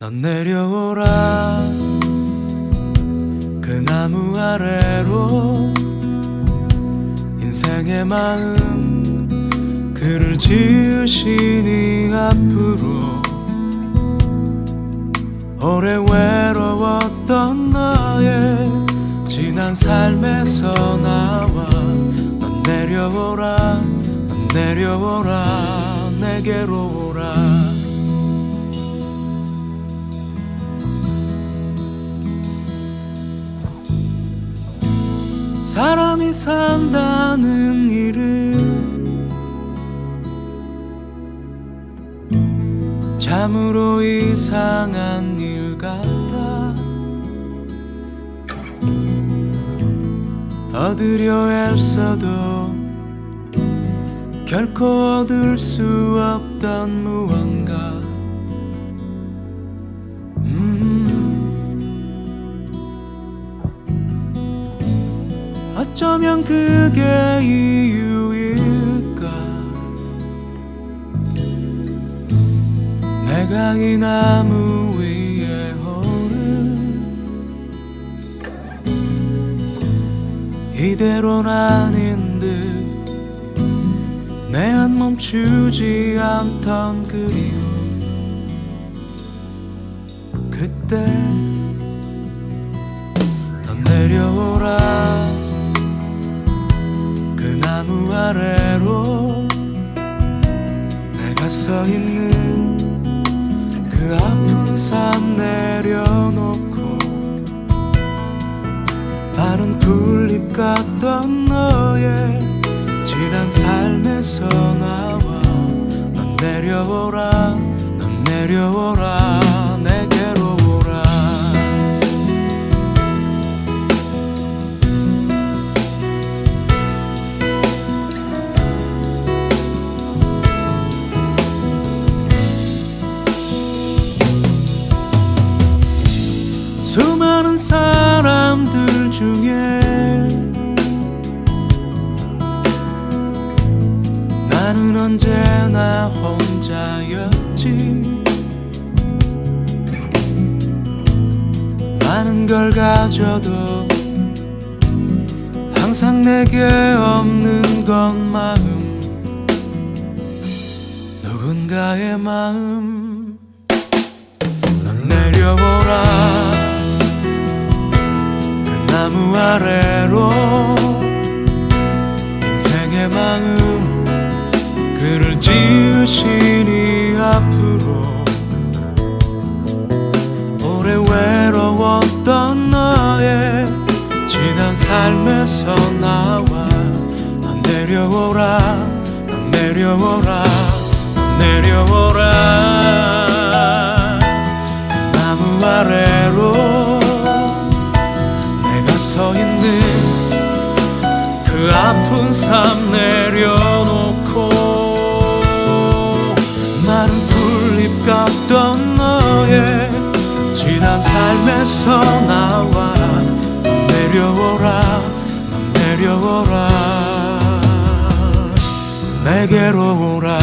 넌 내려오라. 그 나무 아래로 인생의 마음 그를 지으시니 앞으로 오래 외로웠던 너의 지난 삶에서 나와 넌 내려오라 넌 내려오라. 내게로 사람이 산다는 일은 참으로 이상한 일 같다 얻으려 애써도 결코 얻을 수 없던 무언가 어쩌면 그게 이유일까? 내가 이 나무 위에 오른 이대로는 아닌 듯내안 멈추지 않던 그리움. 그때 나무 아래로 내가 서 있는 그 아픈 산 내려놓고 마른 풀잎 같던 너의 지난 삶에서 나와 넌 내려오라 넌 내려오라 사람들 중에 나는 언제나 혼자였지. 많은 걸 가져도 항상 내게 없는 건 마음 누군가의 마음 넌 내려오라. 그 나무 아래로 인생의 마음 그를 지으시니 앞으로 오래 외로웠던 너의 지난 삶에서 나와 넌 내려오라 넌 내려오라 넌 내려오라. 그 나무 아래 그 아픈 삶 내려놓고 마른 풀잎 같던 너의 지난 삶에서 나와 넌 내려오라 넌 내려오라 내게로 오라